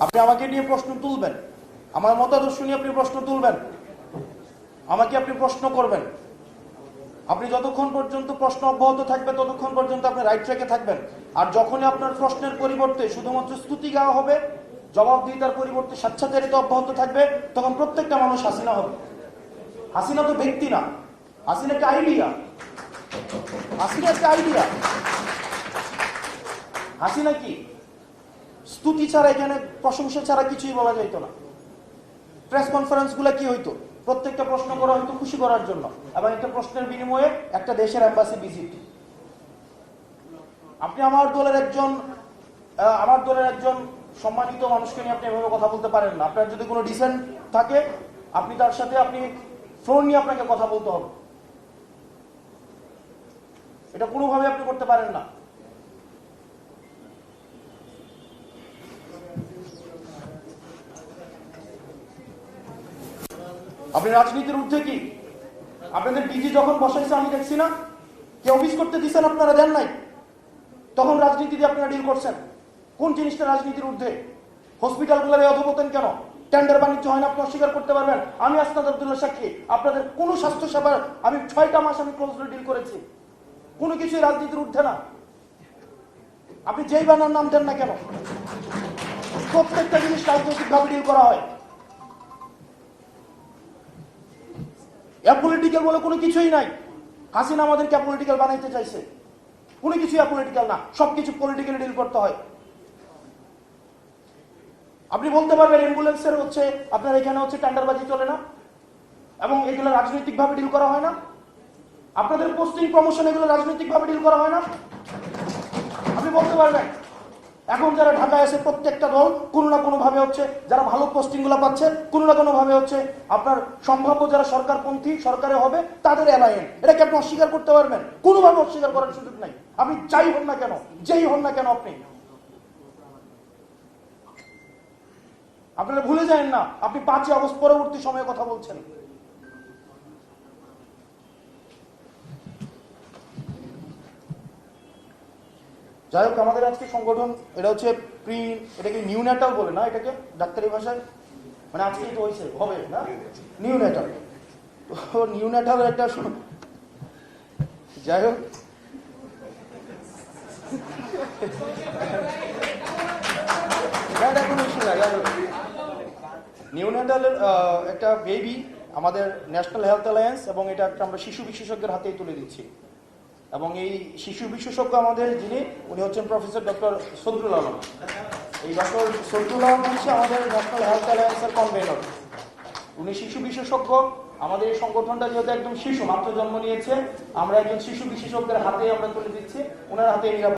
আপনি আমাকে নিয়ে প্রশ্ন তুলবেন। আমার মতাদর্শ নিয়ে আপনি প্রশ্ন তুলবেন। আমাকে আপনি প্রশ্ন করবেন। আপনি যতক্ষণ পর্যন্ত প্রশ্ন অব্যাহত থাকবে, ততক্ষণ পর্যন্ত আপনি রাইট ট্র্যাকে থাকবেন। আর যখনই আপনার প্রশ্নের পরিবর্তে শুধুমাত্র স্তুতি গাওয়া হবে, জবাবদিহিতার পরিবর্তে স্বেচ্ছাচারিত অব্যাহত থাকবে, তখন প্রত্যেকটা মানুষ হাসিনা হবে। হাসিনা তো ব্যক্তি না। হাসিনা একটা আইডিয়া হাসিনা একটা আইডিয়া হাসিনা কি? স্তুতি ছাড়া এখানে প্রশংসা ছাড়া কিছুই বলা যাইতো না। প্রেস কনফারেন্সগুলো কি হইতো? প্রত্যেকটা প্রশ্ন করা হয়তো খুশি করার জন্য এবং একটা প্রশ্নের বিনিময়ে একটা দেশের অ্যাম্বাসি ভিজিট আপনি আমার দলের একজন আমার দলের একজন সম্মানিত মানুষকে নিয়ে আপনি এভাবে কথা বলতে পারেন না। আপনার যদি কোনো ডিসেন্ট থাকে, আপনি তার সাথে আপনি ফোন নিয়ে আপনাকে কথা বলতে হবে। এটা কোনোভাবে আপনি করতে পারেন না। আপনি রাজনীতির ঊর্ধ্বে কি? আপনাদের ডিজি যখন বসাইছে, আমি দেখছি না। কে অফিস করতে দিচ্ছেন আপনারা দেন নাই? তখন রাজনীতি দিয়ে আপনারা ডিল করছেন। কোন জিনিসটা রাজনীতির ঊর্ধ্বে? হসপিটালগুলোর এই অধপতন কেন? টেন্ডার বাণিজ্য হয় না, আপনি অস্বীকার করতে পারবেন। আমি আসনাদ আব্দুল্লাহ সাক্ষী, আপনাদের কোনো স্বাস্থ্য সেবার আমি ছয়টা মাস আমি ক্লোজলি ডিল করেছি। কোনো কিছুই রাজনীতির ঊর্ধ্বে না। আপনি যেই বানার নাম দেন না কেন? প্রত্যেকটা জিনিস রাজনৈতিকভাবে ডিল করা হয়। অ্যাপলিটিক্যাল বলে কোনো কিছুই নাই। হাসিনা আমাদেরকে অ্যাপলিটিক্যাল বানাইতে চাইছে। কোনো কিছুই অ্যাপলিটিক্যাল না, সবকিছু পলিটিক্যালি ডিল করতে হয়। আপনি বলতে পারবেন অ্যাম্বুলেন্সের হচ্ছে, আপনার এখানে হচ্ছে টেন্ডারবাজি চলে না, এবং এগুলো রাজনৈতিকভাবে ডিল করা হয় না। আপনাদের পোস্টিং প্রমোশন এগুলো রাজনৈতিকভাবে ডিল করা হয় না। আপনি বলতে পারবেন। এখন যারা ঢাকায় আছে, প্রত্যেকটা দল কোনো না কোনো ভাবে হচ্ছে, যারা ভালো পোস্টিংগুলো পাচ্ছে, কোনো না কোনো ভাবে হচ্ছে, আপনার সম্ভাব্য যারা সরকারপন্থী, সরকারে হবে, তাদের অ্যালায়েন্স এটাকে আপনি অস্বীকার করতে পারবেন? কোনোভাবে অস্বীকার করার সুযোগ নাই। আপনি যাই হন না কেন, যেই হন না কেন আপনি। আপনারা ভুলে যাবেন না, আপনি পাঁচই অগস্ট পরবর্তী সময়ে কথা বলছেন। যাই হোক আমাদের আজকে সংগঠন এটা হচ্ছে প্রি এটাকে নিউ ন্যাটাল বলে না এটাকে ডাক্তারি ভাষায়? মানে আজকেই তো হয়েছে হবে না? নিউ ন্যাটাল তো নিউ ন্যাটাল একটা যাই হোক। নিউনেটালের আহ, একটা বেবি আমাদের ন্যাশনাল হেলথ অ্যালায়েন্স এবং এটা একটা আমরা শিশু বিশেষজ্ঞের হাতেই তুলে দিচ্ছি। এবং এই শিশু বিশেষজ্ঞ আমাদের যিনি, উনি হচ্ছেন প্রফেসর ডক্টর সদরুল আলম। এই ডক্টর সদরুল আলম হচ্ছে আমাদের ন্যাশনাল হেলথ অ্যালায়েন্সের কনভেনর উনি শিশু বিশেষজ্ঞ। আমাদের এই সংগঠনটা যেহেতু একদম শিশু, মাত্র জন্ম নিয়েছে, আমরা একজন শিশু বিশেষজ্ঞের হাতে আমরা তুলে দিচ্ছি। ওনার হাতে